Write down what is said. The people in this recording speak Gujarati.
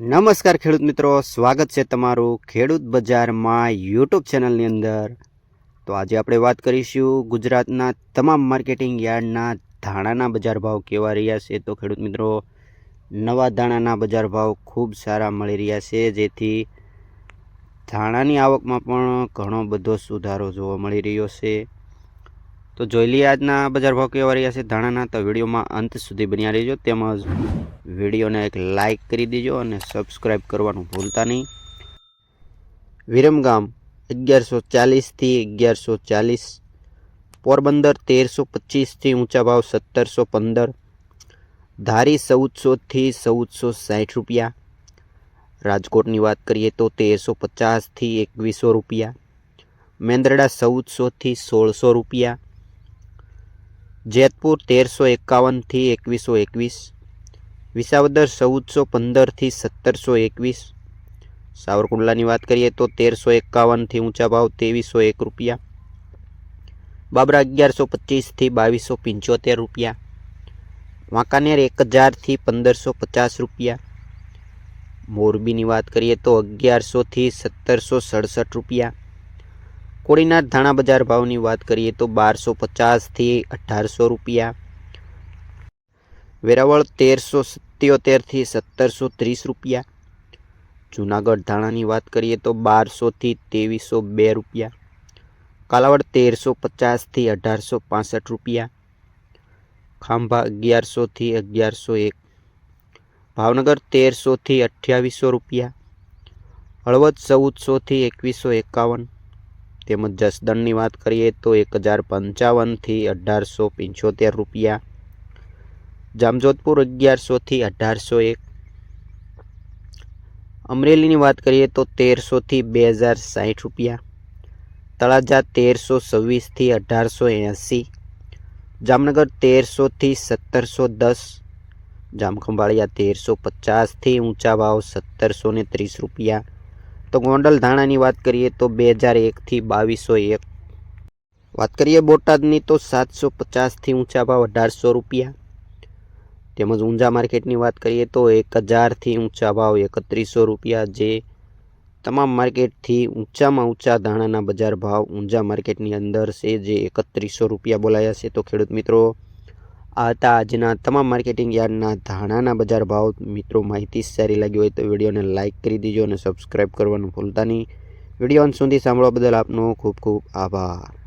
નમસ્કાર ખેડૂત મિત્રો, સ્વાગત છે તમારું ખેડૂત બજારમાં યુટ્યુબ ચેનલની અંદર. તો આજે આપણે વાત કરીશું ગુજરાતના તમામ માર્કેટિંગ યાર્ડના ધાણાના બજાર ભાવ કેવા રહ્યા છે. તો ખેડૂત મિત્રો, નવા ધાણાના બજાર ભાવ ખૂબ સારા મળી રહ્યા છે, જેથી ધાણાની આવકમાં પણ ઘણો બધો સુધારો જોવા મળી રહ્યો છે. તો જોઈ લઈએ આજના બજાર ભાવ કેવા રહ્યા છે ધાણાના. તો વિડીયોમાં અંત સુધી બન્યા રહેજો. તેમજ વિડીયોને એક લાઇક કરી દેજો અને સબસ્ક્રાઈબ કરવાનું ભૂલતા નહીં. વિરમગામ અગિયારસો ચાલીસથી અગિયારસો ચાલીસ. પોરબંદર તેરસો પચીસથી ઊંચા ભાવ સત્તરસો પંદર. ધારી ચૌદસોથી ચૌદસો સાઠ રૂપિયા. રાજકોટની વાત કરીએ તો તેરસો પચાસથી એકવીસો રૂપિયા. મેંદરડા ચૌદસોથી સોળસો રૂપિયા. જેતપુર તેરસો એકાવનથી એકવીસો એકવીસ, વિસાવદર ચૌદસો પંદરથી સત્તરસો એકવીસ, સાવરકુંડલાની વાત કરીએ તો તેરસો એકાવનથી ઊંચા ભાવ ત્રેવીસો એક રૂપિયા, બાબરા અગિયારસો પચીસથી બાવીસો પંચોતેર રૂપિયા, વાંકાનેર એક હજારથી પંદરસો પચાસ રૂપિયા, મોરબીની વાત કરીએ તો અગિયારસોથી સત્તરસો સડસઠ રૂપિયા કોડીનાર ધાણા બજાર ભાવની વાત કરીએ તો બારસો પચાસથી અઢારસો રૂપિયા. વેરાવળ તેરસો સત્યોતેરથી સત્તરસો ત્રીસ રૂપિયા. જુનાગઢ ધાણાની વાત કરીએ તો બારસોથી ત્રેવીસો બે રૂપિયા. કાલાવડ તેરસો પચાસથી અઢારસો પાસઠ રૂપિયા. ખાંભા અગિયારસોથી અગિયારસો એક. ભાવનગર તેરસોથી અઠ્યાવીસો રૂપિયા. હળવદ ચૌદસોથી એકવીસો એકાવન. તેમજ જસદણની વાત કરીએ તો એક હજાર પંચાવનથી અઢારસો પંચોતેર રૂપિયા, જામજોધપુર અગિયારસોથી અઢારસો એક. અમરેલીની વાત કરીએ તો તેરસોથી બે હજાર સાઠ રૂપિયા, તળાજા તેરસો છવ્વીસથી અઢારસો એંસી, જામનગર તેરસોથી સત્તરસો દસ, જામખંભાળિયા તેરસો પચાસથી ઊંચા ભાવ સત્તરસો ને ત્રીસ રૂપિયા તો ગોંડલ ધાણાની વાત કરીએ તો બે હજાર એકથી બાવીસો એક. વાત કરીએ બોટાદની તો સાતસો પચાસથી ઊંચા ભાવ અઢારસો રૂપિયા. તેમજ ઊંઝા માર્કેટની વાત કરીએ તો એક હજારથી ઊંચા ભાવ એકત્રીસો રૂપિયા જે તમામ માર્કેટથી ઊંચામાં ઊંચા ધાણાના બજાર ભાવ ઊંઝા માર્કેટની અંદર છે જે એકત્રીસો રૂપિયા બોલાયા છે. તો ખેડૂત મિત્રો આ હતા આજના તમામ માર્કેટિંગ યાર્ડના ધાણાના બજાર ભાવ મિત્રો માહિતી સારી લાગી હોય તો વિડીયોને લાઇક કરી દેજો અને સબસ્ક્રાઈબ કરવાનું ભૂલતા નહીં. વીડિયો અંત સુધી સાંભળવા બદલ આપનો ખૂબ ખૂબ આભાર.